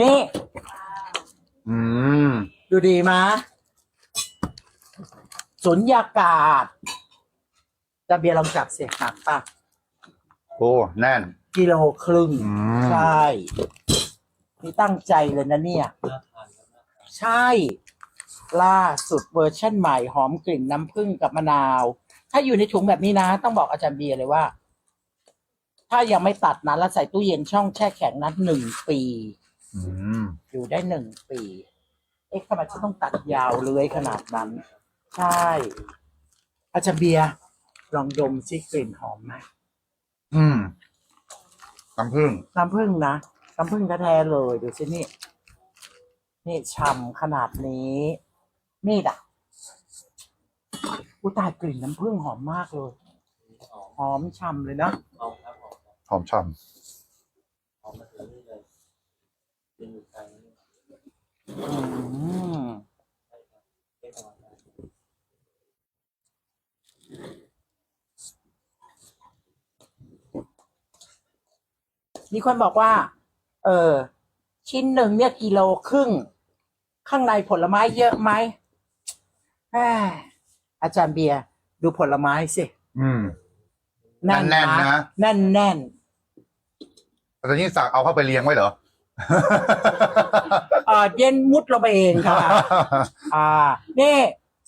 นี่ อืม ดูดีมะสุญญากาศจะเบียร์ลองจับเสียหักปะโอ้แน่น กิโลครึ่งอืม ใช่นี่ตั้งใจเลยนะเนี่ย ใช่ ล่าสุดเวอร์ชั่นใหม่หอมกลิ่นน้ำผึ้งกับมะนาว ถ้าอยู่ในถุงแบบนี้นะ ต้องบอกอาจารย์เบียร์เลยว่า ถ้ายังไม่ตัดนะแล้วใส่ตู้เย็นช่องแช่แข็งนั้นหนึ่งปี อืมอยู่ได้หนึ่งปี เอ๊ะทำไมฉันต้องตัดยาวเลื้อยขนาดนั้น ใช่อาจารย์เบียร์ลองดมซิกลิ่นหอมไหมอืมน้ำผึ้งน้ำผึ้งนะน้ำผึ้งแท้ๆเลยดูสินี่ นี่ฉ่ำขนาดนี้ นี่ด่ะอุยตายกลิ่นน้ำผึ้งหอมมากเลย หอมฉ่ำเลยนะเอาครับผมหอมช่เอามาถึงนี่ เลยเป็นอยู่ไกลนี่อืมใช่ครับเอ๊ะประมาณนั้นมีคนบอกว่า เออ ชิ้นหนึ่งเนี่ยกิโลครึ่ง ข้างในผลไม้เยอะไหมแหมอาจารย์เบียร์ดูผลไม้สิำอืมแน่นๆนะ แน่นแน่นแต่ยิ่งสั่งเอาเข้าไปเลี้ยงไว้เหรอๆ เออเย็นมุดลงไปเองค่ะ อ่านี่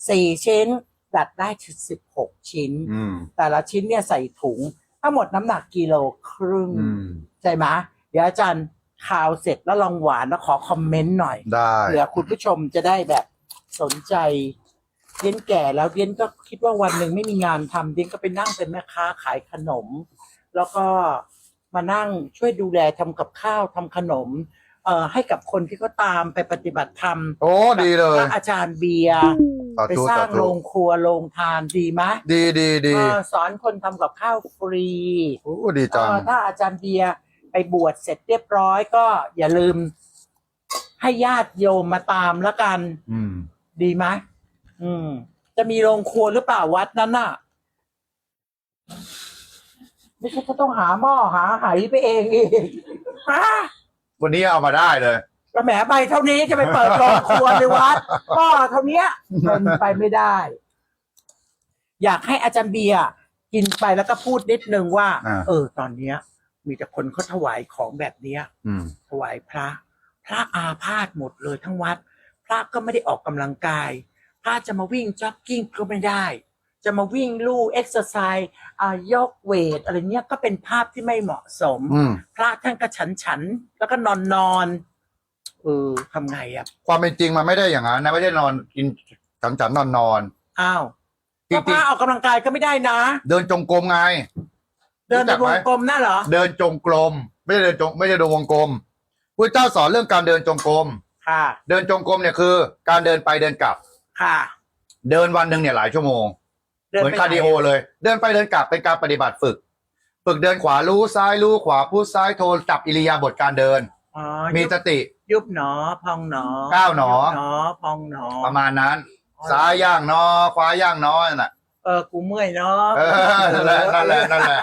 สี่ชิ้นดัดได้ถึงสิบหกชิ้น อืมแต่ละชิ้นเนี่ยใส่ถุง ทั้งหมดน้ำหนักกิโลครึ่ง อืมใช่ไหมเดี๋ยวอาจารย์ข่าวเสร็จแล้วลองหวานแล้วขอคอมเมนต์หน่อยได้เผื่อคุณผู้ชมจะได้แบบสนใจเดียนแก่แล้วเดียนก็คิดว่าวันหนึ่งไม่มีงานทำเดียนก็ไปนั่งเป็นแม่ค้าขายขนม แล้วก็ มานั่งช่วยดูแลทำกับข้าวทำขนมเอ่อให้กับคนที่เขาตามไปปฏิบัติธรรมโอ้ดีเลย พระอาจารย์เบียร์สาไปธุสร้าสางธุโรงครัวโรงทานดีไหมดีดีดีเออสอนคนทำกับข้าวฟรีโอ้ดีจัง เออถ้าอาจารย์เบียร์ไปบวชเสร็จเรียบร้อยก็อย่าลืม ให้ญาติโยมมาตามแล้วกัน อืม ดีไหมอืม จะมีโรงครัวหรือเปล่าวัดนั้นน่ะ ไม่ใช่ก็ต้องหาหม้อหาไหไปเองอีกฮะวันนี้เอามาได้เลยกระแหมใบเท่านี้จะไปเปิดโรงครัวในวัดหม้อเท่าเนี้ยเป็นไปไม่ได้ อยากให้อาจารย์เบียร์กินไปแล้วก็พูดนิดนึงว่า อ่า เออ ตอนเนี้ย มีแต่คนเขาถวายของแบบเนี้ย อืม ถวายพระ พระอาพาธหมดเลยทั้งวัด พระก็ไม่ได้ออกกำลังกาย พระจะมาวิ่งจ็อกกิ้งก็ไม่ได้ จะมาวิ่งลู่เอ็กซ์ไซส์อ่ายกเวทอะไรเนี้ยก็เป็นภาพที่ไม่เหมาะสม อืม พระท่านก็ฉันฉันๆแล้วก็นอนนอนๆเออทำไงอะความเป็นจริงมันไม่ได้อย่างนั้นนะไม่ได้นอนกินฉันฉันนอนนอนอ้าวจริก็งพระออกกำลังกายก็ไม่ได้นะ ๆเดินจงกรมไง เดินในวงกลมน่ะเหรอ เดินจงกรมไม่ได้เดินจงไม่ได้เดินวงกลมพระเจ้าสอนเรื่องการเดินจงกรมค่ะ เดินจงกรมเนี่ยคือ การเดินไปเดินกลับ ค่ะ เดินวันหนึ่งเนี่ยหลายชั่วโมง เดินเหมือนไปคาร์ดิโอเลย เดินไปเดินกลับเป็นการปฏิบัติฝึก ฝึกเดินขวารู้ซ้ายรู้ขวาพูดซ้ายโทรจับอิริยาบถการเดิน อ๋อมียุบสติ ยุบหนอ พองหนอก้าวหนอ ยุบหนอพองหนอ ประมาณนั้น ซ้ายย่างนอขวาย่างนอนั่นแหละเออกูเมื่อยเนาะเออนั่นแหละนั่นแหละนั่นแหละ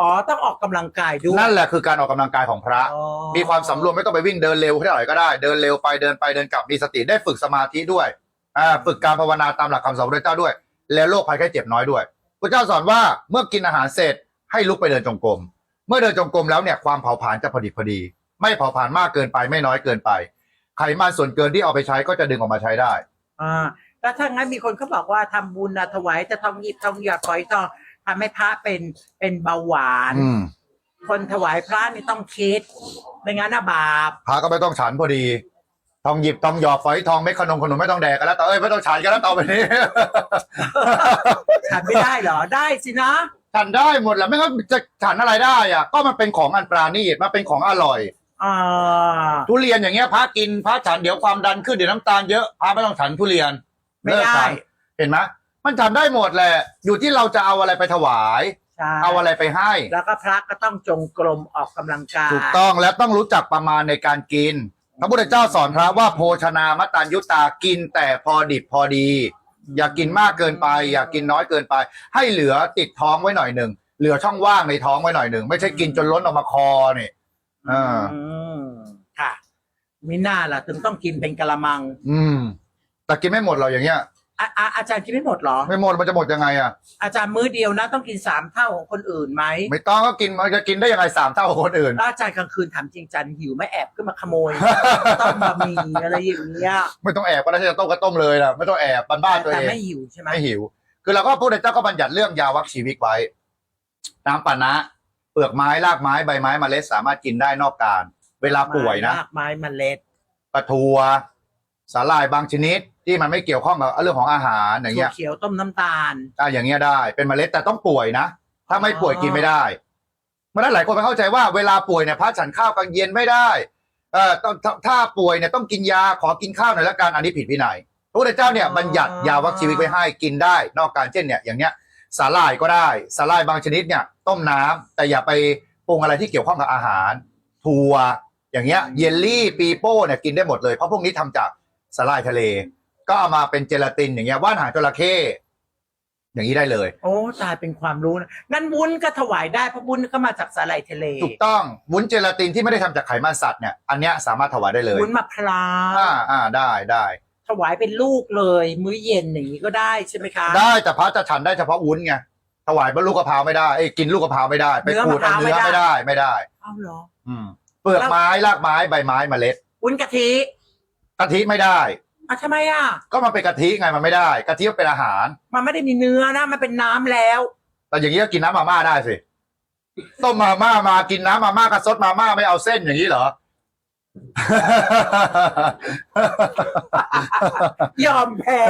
อ๋อต้องออกกำลังกายด้วยนั่นแหละคือการออกกำลังกายของพระอ๋อมีความสำรวมไม่ต้องไปวิ่งเดินเร็วเท่าไหร่ก็ได้ เดินเร็วไปเดินไปเดินกลับมีสติได้ฝึกสมาธิด้วยอ่าฝึกการภาวนาตามหลักคำสอนพระเจ้าด้วย แล้วโรคภัยไข้เจ็บน้อยด้วยพระเจ้าสอนว่าเมื่อกินอาหารเสร็จให้ลุกไปเดินจงกรมเมื่อเดินจงกรมแล้วเนี่ยความเผาผลาญจะพอดีพอดี ไม่เผาผลาญมากเกินไปไม่น้อยเกินไป ไขมันส่วนเกินที่เอาไปใช้ก็จะดึงออกมาใช้ได้อ่าแล้วถ้างั้นมีคนเขาบอกว่าทำบุญนะถวายจะทองหยิบทองหยอดฝอยทองทำให้พระเป็นเป็นเบาหวานอืมคนถวายพระนี่ต้องคิดไม่งั้นนะบาปพระก็ไม่ต้องฉันพอดี ทองหยิบทองหยอดฝอยทองเม็ดขนมขนมไม่ต้องแดกกันแล้วแต่เอ้ยไม่ต้องฉันกันแล้วต่อไปนี้ ฉันไม่ได้เหรอได้สินะ ฉันได้หมดแหละไม่งั้นจะฉันอะไรได้อะก็มันเป็นของอันปราณีตมันเป็นของอร่อย อ่า ทุเรียนอย่างเงี้ยพระกินพระฉันเดี๋ยวความดันขึ้นเดี๋ยวน้ำตาลเยอะพระไม่ต้องฉันทุเรียนไม่เลิกได้ ฉันเห็นไหมมันฉันได้หมดแหละ อยู่ที่เราจะเอาอะไรไปถวาย ใช่เอาอะไรไปให้ แล้วก็พระก็ต้องจงกรมออกกำลังกายถูกต้องและต้องรู้จักประมาณในการกิน พระพุทธเจ้าสอนพระว่าโภชนามตัญยุตากินแต่พอดิบพอดี อย่ากินมากเกินไป อย่ากินน้อยเกินไป ให้เหลือติดท้องไว้หน่อยหนึ่งเหลือช่องว่างในท้องไว้หน่อยหนึ่งไม่ใช่กินจนล้นออกมาคอนี่อ่าอืมค่ะมิน่าล่ะถึงต้องกินเป็นกะละมัง อืมแต่กินไม่หมดหรอกอย่างเงี้ย อะอะอาจารย์กินไม่หมดเหรอ ไม่หมดมันจะหมดยังไงอะ อาจารย์มื้อเดียวนะต้องกินสามเท่าของคนอื่นไหมไม่ต้องก็กินมันจะกินได้ยังไงสามเท่าของคนอื่น แล้วอาจารย์กลางคืนถามจริงจันหิวไหม่แอบขึ้นมาขโมย ต้มบะหมี่อะไรอย่างเงี้ยไม่ต้องแอบก็ได้จะต้มก็ต้มเลยนะไม่ต้องแอบบ้านๆตัวแต่เอง ไม่หิวใช่ไหมไม่หิว คือเราก็พูดในเจ้าก็บัญญัติเรื่องยาวัคชีวิตไว้ น้ำปานะ เปลือกไม้รากไม้ใบไม้เมล็ดสามารถกินได้นอกการ เวลาป่วยนะรากไม้เมล็ดปลาทัว สาหร่ายบางชนิดที่มันไม่เกี่ยวข้องกับเรื่องของอาหารอย่างถั่เงี้วย เขียวต้มน้ำตาล อะอย่างเงี้ยได้เป็นเมล็ดแต่ต้องป่วยนะ ถ้าไม่ป่วยกินไม่ได้เมื่อนั้นหลายคนไปเข้าใจว่าเวลาป่วยเนี่ยพระฉันข้าวกลางเย็นไม่ได้เอ่อต้องถ้าถ้าป่วยเนี่ยต้องกินยาขอกินข้าวหน่อยละกันอันนี้ผิดวินัยพระพุทธเจ้าเนี่ยอ๋อ บัญญัติยาวัคชีวิตไว้ให้กินได้ นอกการเช่นเนี่ยอย่างเงี้ยสาหร่ายก็ได้สาหร่ายบางชนิดเนี่ยต้มน้ำแต่อย่าไปปรุงอะไรที่เกี่ยวข้องกับอาหาร ถั่วอย่างเงี้ยเยลลี่ปีโป้เนี่ยกินได้หมดเลยเพราะพวกนี้ทำจาก สาหร่ายทะเล ก็เอามาเป็นเจลาตินอย่างเงี้ยว่านหางจระเข้อย่างนี้ได้เลย โอ้ตายเป็นความรู้นะงั้นวุ้นก็ถวายได้เพราะวุ้นก็มาจากสาหร่ายทะเลถูกต้องวุ้นเจลาตินที่ไม่ได้ทำจากไขมันสัตว์เนี่ยอันเนี้ยสามารถถวายได้เลยวุ้นมะพร้าวอ่าอ่าได้ได้ถวายเป็นลูกเลย มื้อเย็นอย่างนี้ก็ได้ใช่ไหมคะ ได้แต่พระจะฉันได้เฉพาะวุ้นไงถวายบนลูกกระเพราไม่ได้เอ้ยกินลูกกระเพราไม่ได้ ไปขูดเอาเนื้อไม่ได้ไม่ได้ เอ้าเหรออืมเปลือกไม้รากไม้ใบไม้เมล็ด วุ้นกะทิ กะทิไม่ได้ อะทำไมอะ ก็มันเป็นกะทิไงมันไม่ได้กะทิมันเป็นอาหาร มันไม่ได้มีเนื้อนะ มันเป็นน้ำแล้ว แต่อย่างนี้ก็กินน้ำมาม่าได้สิต้มมาม่ามากินน้ำมาม่ากระซดมาม่าไม่เอาเส้นอย่างนี้เหรอ ยอมแพ้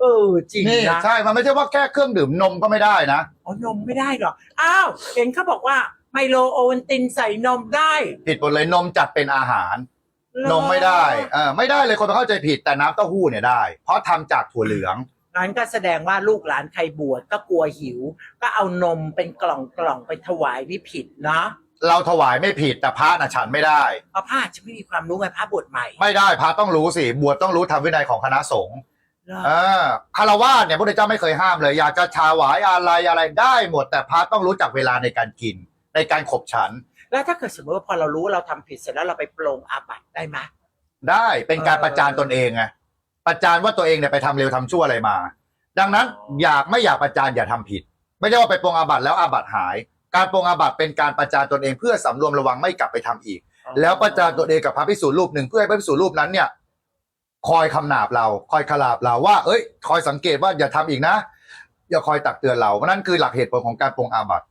เออจริงนี่นะใช่ มันไม่ใช่ว่าแค่เครื่องดื่มนมก็ไม่ได้นะ อ๋อนมไม่ได้หรออ้าวเห็นเขาบอกว่าไมโลโอวัลตินใส่นมได้ ผิดหมดเลยนมจัดเป็นอาหารเหรอ นมไม่ได้เออไม่ได้เลยคนไปเข้าใจผิดแต่น้ำเต้าหู้เนี่ยได้ เพราะทำจากถั่วเหลืองงั้นก็แสดงว่าลูกหลานใครบวชก็กลัวหิว ก็เอานมเป็นกล่องกล่องๆไปถวายนี่ผิดนะเราถวายไม่ผิดแต่พระน่ะฉันไม่ได้เอาผ้าจะไม่มีความรู้ไงพระบวชใหม่ไม่ได้พระต้องรู้สิบวชต้องรู้ธรรมวินัยของคณะสงฆ์เหรอเออคารวะเนี่ยพระพุทธเจ้าไม่เคยห้ามเลย อยากจะถวายอะไรอะไรได้หมด แต่พระต้องรู้จักเวลาในการกิน ในการขบฉัน แล้วถ้าเกิดสมมติว่าพอเรารู้ว่าเราทำผิดเสร็จแล้วเราไปปรงอาบัติได้ไหมได้เป็นการเออประจานตนเองไงประจานว่าตัวเองเนี่ยไปทำเร็วทำชั่วอะไรมา ดังนั้นอ๋ออยากไม่อยากประจานอย่าทำผิด ไม่ใช่ว่าไปปรงอาบัติแล้วอาบัติหาย การปรงอาบัติเป็นการประจานตนเองเพื่อสำรวมระวังไม่กลับไปทำอีก แล้วประจานตัวเองกับพระภิกษุรูปหนึ่งเพื่อให้พระภิกษุรูปนั้นเนี่ยคอยคำนาบเราคอยขลาบเราว่า เอ้ย คอยสังเกตว่าอย่าทำอีกนะ อย่าคอยตักเตือนเราเพราะนั่นคือหลักเหตุผลของการปรงอาบัติ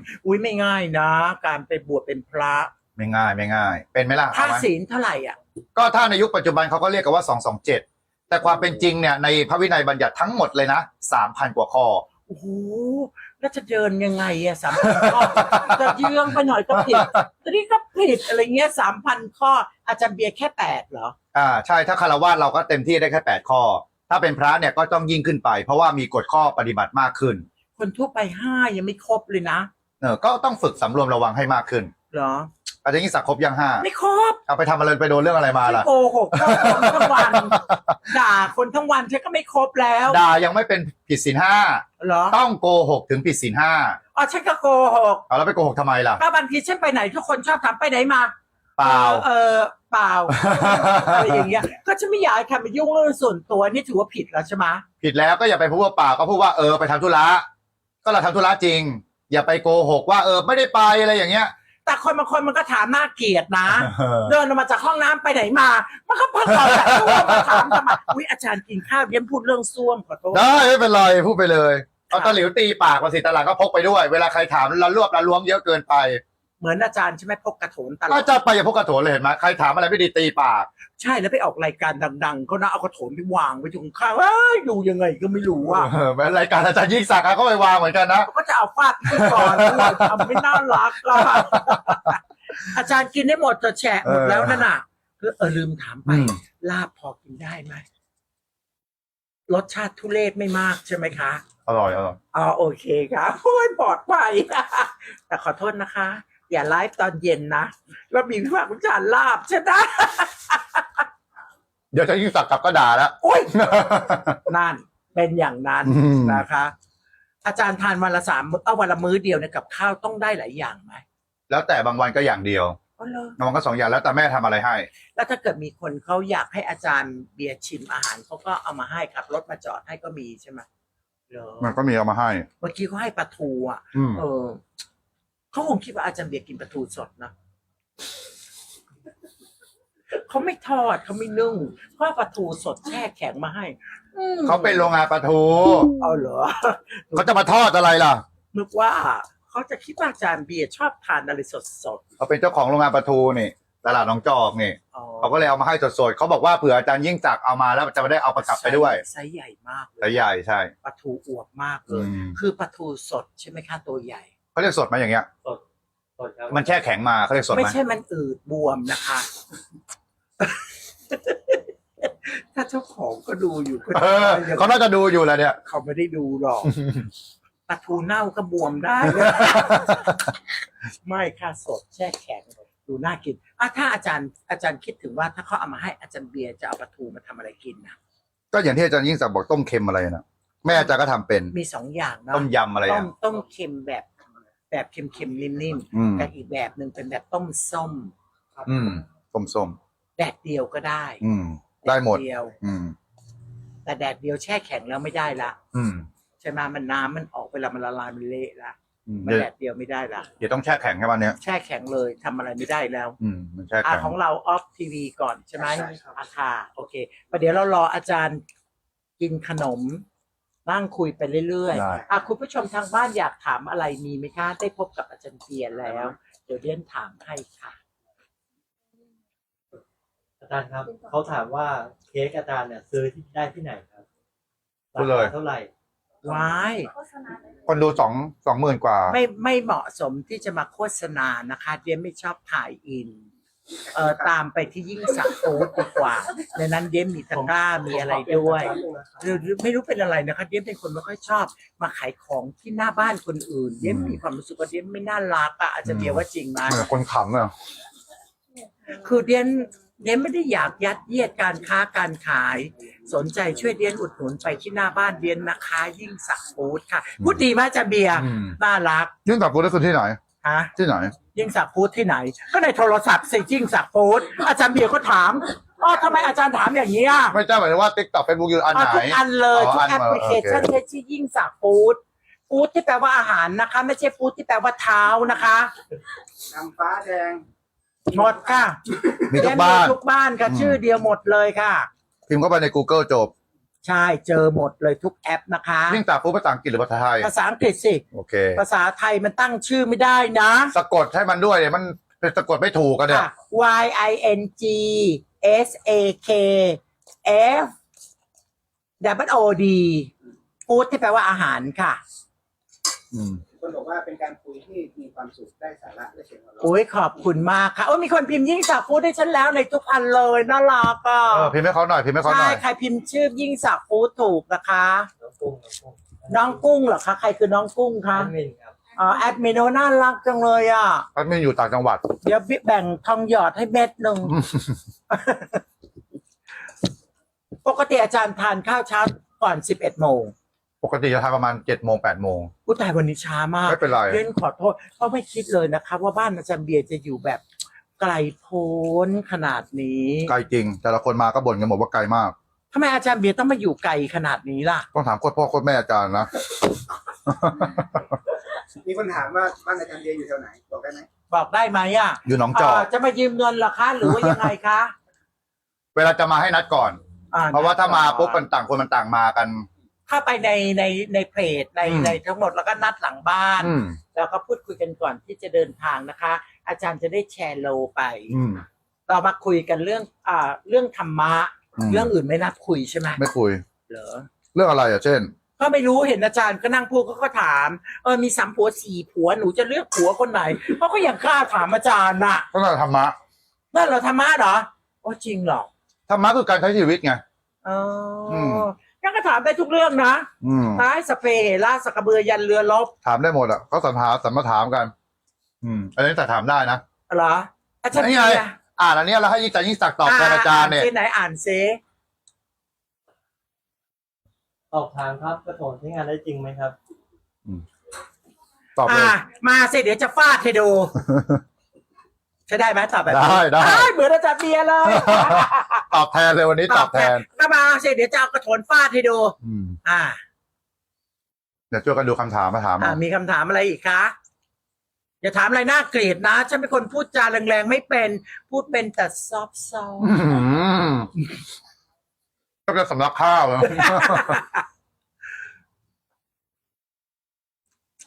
อืมอุ้ยไม่ง่ายนะ การไปบวชเป็นพระไม่ง่ายไม่ง่าย เป็นไหมล่ะค่าเอาไหมศีลเท่าไหร่อะ ก็ถ้าในยุคปัจจุบันเขาก็เรียกกันว่าสองสองเจ็ดแต่ความเป็นจริงเนี่ยในพระวินัยบัญญัติทั้งหมดเลยนะสามพันกว่าข้อ โอ้โหแล้วจะเดินยังไงอะสามพันข้อ จะเยื้องไปหน่อยก็ผิดตอนนี้ก็ผิดอะไรเงี้ยสามพันข้อ อาจารย์เบียร์แค่แปดเหรอ อ่าใช่ถ้าคารวะเราก็เต็มที่ได้แค่แปดข้อ ถ้าเป็นพระเนี่ยก็ต้องยิ่งขึ้นไป เพราะว่ามีกฎข้อปฏิบัติมากขึ้น คนทั่วไปห้ายังไม่ครบเลยนะ เออก็ต้องฝึกสำรวมระวังให้มากขึ้นเหรอ อาจารย์ยิ่งศักดิ์ครบยังห้าไม่ครบเอาไปทำอะไรไปโดนเรื่องอะไรมาฉันล่ะ โกหกคนทั้งวัน ด่าคนทั้งวันฉันก็ไม่ครบแล้วด่ายังไม่เป็นผิดศีลห้าเหรอต้องโกหกถึงผิดศีลห้าอ๋อฉันก็โกหกเอาแล้วไปโกหกทำไมล่ะ ก็บางทีฉันไปไหนทุกคนชอบถามไปไหนมาเปล่า เออเออเปล่าอะไรอย่างเงี้ย ก็ฉันไม่อยากให้ใครมายุ่งเรื่องส่วนตัวนี่ถือว่าผิดแล้วใช่ไหมผิดแล้วก็อย่าไปพูดว่าเปล่าก็พูดว่าเออไปทำธุระก็เราทำธุระจริง อย่าไปโกหกว่าเออไม่ได้ไปอะไรอย่างเงี้ย แต่คนบางคนมันก็ถามน่าเกลียดนะ เดินออกมาจากห้องน้ำไปไหนมา มันก็เพิ่งออกจากส้วมมาถามทำไมอุ้ยอาจารย์กินข้าวเยี่ยมพูดเรื่องส้วมขอโทษ ได้ไม่เป็นไรพูดไปเลยเอาค่ะตะหลิวตีปากมาสิตะหลังก็พกไปด้วย เวลาใครถามเรารวบเราล้วงเยอะเกินไปเหมือนอาจารย์ใช่ไหมพกกระโถนตลออาดจารย์ไปอย่าพกกระโถนเลยเห็นไหมใครถามอะไรไม่ดีตีปาก ใช่แล้วไปออกรายการดังๆเขานะเอากระโถนไปวางไว้ตรงข้างเอ้ยดูยังไงก็ไม่รู้ว่า เออแม้รายการอาจารย์ยิ่งศักดิ์อะก็ไปวางเหมือนกันนะ ก็จะเอาฟาดที่ก่อนด้วยทำไม่น่ารักอะอาจารย์กินได้หมดจะแฉะหมดแล้วนั่นน่ะเออเออลืมถามไปอืม ลาบพอกินได้ไหมรสชาติทุเรศไม่มากใช่ไหมคะอร่อยอร่อย อ๋อโอเคครับโอ้ยปลอดภัยแต่ขอโทษนะคะ อย่าไลฟ์ตอนเย็นนะแล้วมีพี่ว่าคุณจารลาบใช่ไหมเดี๋ยวอาจารย์ยิ่งศักดิ์กลับก็ด่าแล้วโอ้ย นั่นเป็นอย่างนั้นอืม นะคะ อาจารย์ทานวันละสามมื้อเอาวันละมื้อเดียวเนี่ยกับข้าวต้องได้หลายอย่างไหมแล้วแต่บางวันก็อย่างเดียวอ๋อเหรอระวังก็สองอย่างแล้วแต่แม่ทำอะไรให้ แล้วถ้าเกิดมีคนเขาอยากให้อาจารย์เบียร์ชิมอาหารเขาก็เอามาให้ขับรถมาจอดให้ก็มีใช่ไหมเหรอมันก็มีเอามาให้ เมื่อกี้เขาให้ปลาทูอะ อืมเออ เขาคงคิดว่าอาจารย์เบียร์กินปลาทูสดนะเขาไม่ทอดเขาไม่นึ่งเขาเอาปลาทูสดแช่แข็งมาให้อืมเขาเป็นโรงงานปลาทูเอาเหรอ เขาจะมาทอดอะไรล่ะนึกว่าเขาจะคิดว่าอาจารย์เบียร์ชอบทานอะไรสดสดเขาเป็นเจ้าของโรงงานปลาทูนี่ตลาดหนองจอกนี่ๆอ๋อเขาก็เลยเอามาให้สดๆเขาบอกว่าเผื่ออาจารย์ยิ่งจักรเอามาแล้วจะไม่ได้เอาประกลับไปด้วยไซส์ใหญ่มากเลแต่ยใหญ่ใช่ ปลาทูอวบมากเลอืยมคือปลาทูสดใช่ไหมคะตัวใหญ่ เขาเรียกสดไหมอย่างเงี้ยสดสดครับมันแช่แข็งมาเขาเรียกสดไม่ไหมใช่มันอืดบวมนะคะ ถ้าเจ้าของก็ดูอยู่ก็เออเขาน่าจะดูอยู่แหละเนี่ย เขาไม่ได้ดูหรอกปลาทูเน่าก็บวมได้นะไม่ค่ะสดแช่แข็งดูน่ากินอะถ้าอาจารย์อาจารย์คิดถึงว่าถ้าเขาเอามาให้อาจารย์เบียร์จะเอาปลาทูมาทำอะไรกินนะก็อย่างที่อาจารย์ยิ่งศักดิ์บอกต้มเค็มอะไรนะแม่อาจารย์ก็ทำเป็นมีสองอย่างเนาะต้มยำอะไรต้อะมต้มเค็มแบบ แบบเค็มๆ นิ่มอืมๆแต่อีกแบบหนึ่งเป็นแบบต้มส้มอืมส้มส้มแดดเดียวก็ได้ๆอืม ได้หมด แเดียวอืม แต่แดดเดียวแช่แข็งแล้วไม่ได้ละอืมใช่ไหมมันน้ำมันออกเวลามันละลายมันเละละอืมมันเดี๋ยวแดดเดียวไม่ได้ละเดี๋ยวต้องแช่แข็งให้มันเนี้ย แช่แข็งเลยทำอะไรไม่ได้แล้ว อืม มันแช่อะแข็ง ของเราออฟทีวีก่อนใช่ไหมใช่ครับ อาคาโอเคประเดี๋ยวเรารออาจารย์กินขนม นั่งคุยไปเรื่อยได้ ๆอะคุณผู้ชมทางบ้านอยากถามอะไรมีไหมคะได้พบกับอาจารย์เปียแล้ว เดี๋ยวเรียนถามให้ค่ะ อาจารย์ครับเขาถามว่าเค้กอาจารย์เนี่ยซื้อที่ได้ที่ไหนครับพูดเลย ราคาเท่าไหร่ ว้ายคนดูสองสองหมื่นกว่า ไม่ไม่เหมาะสมที่จะมาโฆษณานะคะเดียนไม่ชอบถ่ายอิน เอ่อตามไปที่ยิ่งสักดิ์ฟูดดีกว่า ในนั้นเดียนมีตะกร้ามีอะไรด้วยหรือหรือไม่รู้เป็นอะไรนะคะเดียนเป็นคนไม่ค่อยชอบ มาขายของที่หน้าบ้านคนอื่น เดียนอืมมีความรู้สึกว่าเดียนไม่น่ารักอะอาจจะเดียวว่าจริงไหมเหมือนคนขำอะ คือเดียนเดียนไม่ได้อยากยัดเยียดการค้าการขาย สนใจช่วยเดียนอุดหนุนไปที่หน้าบ้านเดียนนะคะ ยิ่งสักดิ์ฟูดค่ะพูดดีมากจะเบียร์อืม น่ารักยิ่งตับกูได้คือที่ไหน ฮะที่ไหนยิ่งศักดิ์ฟูดที่ไหน ก็ในโทรศัพท์สิยิ่งศักดิ์ฟูดอาจารย์เบียร์ก็ถามอ๋อทำไมอาจารย์ถามอย่างนี้อะไม่ใช่หมายถึงว่าติ๊กต็อกเฟซบุ๊กยูอันอะไหนทุกอันเลยอ๋อทุกอันแอปพลิเคชันโอเคใช้ชื่อยิ่งศักดิ์ฟูดฟูดที่แปลว่าอาหารนะคะ ไม่ใช่ฟูดที่แปลว่าเท้านะคะน้ำฟ้าแดงหมดค่ะมีทุกบ้านทุกบ้านค่ะอืมชื่อเดียวหมดเลยค่ะ พิมพ์เข้าไปใน Google จบ ใช่เจอหมดเลยทุกแอปนะคะ ยิ่งตับพูดภาษาอังกฤษหรือภาษาไทย ภาษาอังกฤษสิ โอเค ภาษาไทยมันตั้งชื่อไม่ได้นะ สะกดให้มันด้วยเนี่ยมันสะกดไม่ถูกกันเนี่ยค่ะ Y I N G S A K F W O D ฟู้ดที่แปลว่าอาหารค่ะ อืม คนบอกว่าเป็นการคุยที่มีความสุขได้สาระได้เสียงหัวเราะ โอ้ยขอบคุณมากค่ะ โอ้ยมีคนพิมพ์ยิ่งศักดิ์ฟู้ดให้ฉันแล้วในทุกอันเลยน่ารักอะเออพิมพ์ให้เขาหน่อยพิมพ์ให้เขาหใช่น่อย ใครพิมพ์ชื่อยิ่งศักดิ์ฟู้ดถูกนะคะ น้องกุ้งน้องกุ้งน้องกุ้งเหรอคะใครคือน้องกุ้งคะแอดมินครับ อ๋อแอดมินโอน่ารักจังเลยอะพัดไม่อยู่ต่างจังหวัด เดี๋ยวแบ่งทองหยอดให้เม็ดหนึ่ง ปกติอาจารย์ทานข้าวเช้าก่อน11โมง ปกติจะทำประมาณเจ็ดโมงแปดโมงผู้ตายวันนี้ช้ามากไม่เป็นไร เล่นขอโทษเพราะไม่คิดเลยนะคะว่าบ้านอาจารย์เบียร์จะอยู่แบบไกลโพ้นขนาดนี้ไกลจริง แต่ละคนมาก็บ่นกันหมดว่าไกลมาก ทำไมอาจารย์เบียร์ต้องมาอยู่ไกลขนาดนี้ล่ะ ต้องถามโคตรพ่อโคตรแม่อาจารย์นะ มีคนถามว่าบ้านอาจารย์เดียอยู่แถวไหน บอกได้ไหมบอกได้ไหมอะอยู่หนองจอกเอ่อจะมายืมเงินเหรอคะ หรือว่ายังไงคะเวลาจะมาให้นัดก่อน อ่เพราะว่าถ้ามาปุ๊บมันต่างคนมันต่างมากัน เข้าไปในในในเพจในอืม ในทั้งหมดแล้วก็นัดหลังบ้าน อืมแล้วก็พูดคุยกันก่อนที่จะเดินทางนะคะ อาจารย์จะได้แชร์โลไป อืม เรามาคุยกันเรื่องอ่าเรื่องธรรมะ อืม เรื่องอื่นไม่นัดคุยใช่ไหมไม่คุย เหรอ เรื่องอะไรอะเช่น ก็ไม่รู้เห็นอาจารย์ก็นั่งพูดก็ก็ถามเออมีสามผัวสี่ผัวหนูจะเลือกผัวคนไหนเขาก็ยังกล้าถามอาจารย์น่ะก็คือธรรมะนั่นเหราธรรมะเหรอโอ้จริงเหรอธรรมะคือการใช้ชีวิตไงเอออมงั้ นก็ถามได้ทุกเรื่องนะอืมท้ายสเปรย์ล่าสกกระเบือยันเรือลบถามได้หมดอะเขาสัมภาสัมมาถามกัน อืมอันนี้แต่ถามได้นะ เหรออาจารย์นี่ไงเบียร์อ่านอันเนี้ยแล้วให้ยิ่งแต่ยิ่งสักดิ์ตอบแทนอาจารย์เนี่ยนที่ไหนอ่านเซตอบถามครับกระโถนใช้งานได้จริงไหมครับ ตอบเลอ่ายมาสิเดี๋ยวจะฟาดให้ดู ใช้ได้ไหมตอบแบบนี้ได้ได้อ้ายเหมือนอาจารย์เบียร์เลย ตอบแทนเลยวันนี้ตอบแทนก็มาสิเดี๋ยวจะเอากระโถนฟาดให้ดู อืมอ่า เดี๋ยวช่วยกันดูคำถามมาถามอ่ามามีคำถามอะไรอีกคะอย่าถามอะไรน่าเกลียดนะ ฉันเป็นคนพูดจาแรงๆไม่เป็น พูดเป็นแต่ซอฟต์อื้อหือก็จะสำลักข้าวแล้ว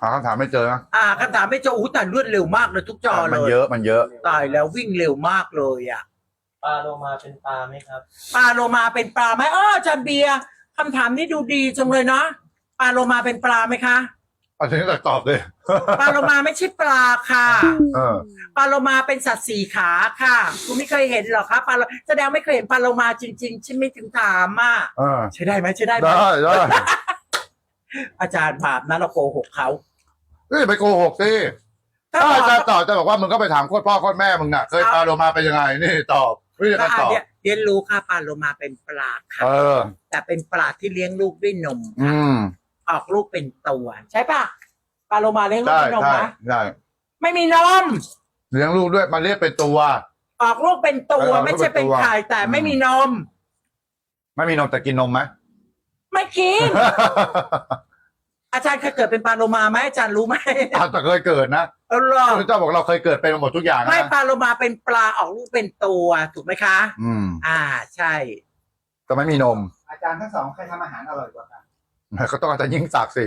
หาคำถามไม่เจอนะๆอ่าคำถามไม่เจออู้แต่รวดเร็วมากเลยทุกจอเลมันย เยอะมันเยอะ ตายแล้ววิ่งเร็วมากเลยอะ ปลาโลมาเป็นปลาไหมครับ ปลาโลมาเป็นปลาไหมอ้ออาจารย์เบียร์คำถามนี้ดูดีจังเลยเนาะปลาโลมาเป็นปลาไหมคะเอาทีนี้แต่ตอบเลยปลาโลมาไม่ใช่ปลาค่ะ เออปลาโลมาเป็นสัตว์สี่ขาค่ะ คุณไม่เคยเห็นหรอคะปลาโลแสดงไม่เคยเห็นปลาโลมาจริงๆใช่ไหมถึงถามอะเออใช่ได้ไหมใช่ได้ไหมได้ได้อาจารย์บาปนะเราโกหกเขา เฮ้ยไปโกหกสิถ้าถ้าบออากจารย์ตอบจะบอกว่ามึงก็ไปถามโคตรพ่อโคตรแม่มึงน่ะ เคยปลาโลมาเป็นยังไง นี่ตอบวิธีก็การอาตอบเนี่ยเรียนรู้ค่ะปลาโลมาเป็นปลาค่ะเออแต่เป็นปลาที่เลี้ยงลูกด้วยนมอืมออกลูกเป็นตัว ใช่ปะปลาโลมาเลี้ยงลูกได้ด้วยนมใช่นะได้ไม่มีนมเลี้ยงลูกด้วยมาเรียกเป็นตัว ออกลูกเป็นตัวเออไม่ใช่เป็นลูกเป็นตัวไข่แต่ไม่มีนม ไม่มีนมแต่กินนมไหมไม่กินอาจารย์ เคยเกิดเป็นปลาโลมาไหมอาจารย์รู้ไหมอาจจะเคยเกิดนะเออหรอพระเจ้าบอกเราเคยเกิดเป็นมาหมดทุกอย่างไม่นะปลาโลมาเป็นปลาออกลูกเป็นตัวถูกไหมคะ อืม อ่าใช่ แต่ไม่มีนม อาจารย์ทั้งสองใครทำอาหารอร่อยกว่ากันก็ต้องอาจจะยิ่งศักดิ์สิ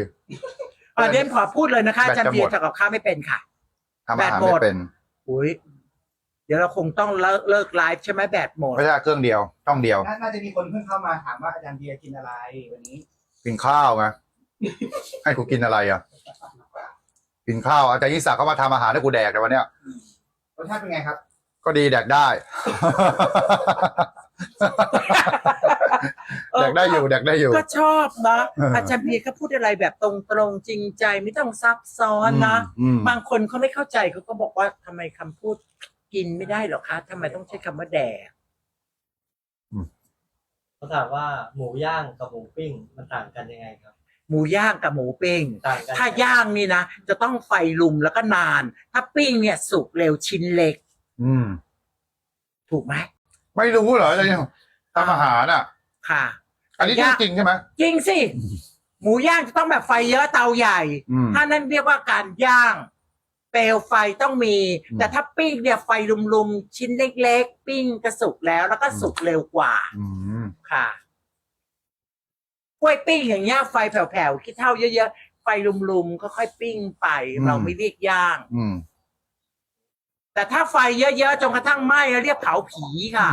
ประเด็นขอพูดเลยนะคะแบตอาจารย์จะหมดเบียร์ทำกับข้าวไม่เป็นค่ะทำอาหารแบตหมไม่ดเป็นอุ้ยเดี๋ยวเราคงต้องเลิกเลิกไลฟ์ใช่ไหมแบตหมดไม่ใช่เครื่องเดียวช่องเดียวน่าน่าจะมีคนเพิ่งเข้ามาถามว่าอาจารย์เบียร์กินอะไรวันนี้ กินข้าวไง ให้กูกินอะไรอะ กินข้าวอาจารย์ยิ่งศักดิ์เขามาทำอาหารให้กูแดกในวันเนี้ยรสชาติเป็นไงครับ ก็ดีแดกได้ แดกได้อยู่แดกได้อยู่ ก็ชอบนะเออออาจารย์เบียร์ก็พูดอะไรแบบตรงๆจริงใจไม่ต้องซับซ้อนนะอืม บางคนเขาไม่เข้าใจเขาก็บอกว่าทำไมคำพูดกินไม่ได้หรอคะทำไมต้องใช้คำว่าแดกเขาถามว่าหมูย่างกับหมูปิ้งมันต่างกันยังไงครับ หมูย่างกับหมูปิ้ง ต่างกันถ้าย่างนี่นะ จะต้องไฟลุมแล้วก็นาน ถ้าปิ้งเนี่ยสุกเร็วชิ้นเล็ก อืม ถูกไหมไม่รู้เหรออาจารย์ยิ่งทำอาหารอะ ค่ะ อันนี้เรื่องจริงใช่ไหม จริงสิ หมูย่างจะต้องแบบไฟเยอะเตาใหญ่ อืม ถ้านั่นเรียกว่าการย่าง เปลวไฟต้องมีอืมแต่ถ้าปิ้งเนี่ยไฟลุมๆ ชิ้นเล็กๆ ปิ้งก็สุกแล้วแล้วก็สุกเร็วกว่า อืม ค่ะก ล้วยปิ้งอย่างเงี้ยไฟแผ่วๆคิดเท่าเยอะๆไฟลุมๆก็ค่อยปิ้งไปเราไม่เรียกย่าง อืม แต่ถ้าไฟเยอะๆจนกระทั่งไหม้แล้วเรียกเผาผีค่ะ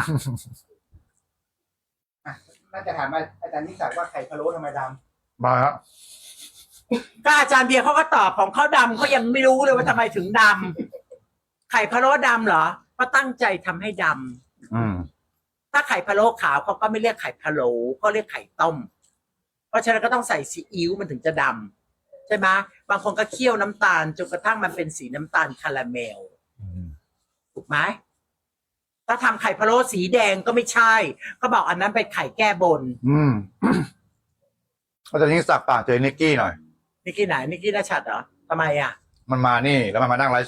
น่าจะถามอาจารย์ยิ่งศักดิ์ว่าไข่พะโล้ทำไมดมาฮะก็อาจารย์เบียร์เขาก็ตอบของเขาดำเขายังไม่รู้เลยว่าทำไมถึงดำไข่พะโล้ดำเหรอก็ตั้งใจทำให้ดำ อืม ถ้าไข่พะโล้ขาวเขาก็ไม่เรียกไข่พะโล้เขาเรียกไข่ต้ม เพราะฉะนั้นก็ต้องใส่ซีอิ๊วมันถึงจะดำใช่ไหมบางคนก็เคี่ยวน้ำตาลจนกระทั่งมันเป็นสีน้ำตาลคาราเมลถูกไหมถ้าทำไข่พะโล้สีแดงก็ไม่ใช่ ก็บอกอันนั้นเป็นไข่แก้บน อืมอาจารย์ยิ่งศักดิ์ต่างเจอนิกกี้หน่อยนิกกี้ไหนนิกกี้นาชัดเหรอทำไมอะ มันมานี่แล้วมันมานั่งไลฟ์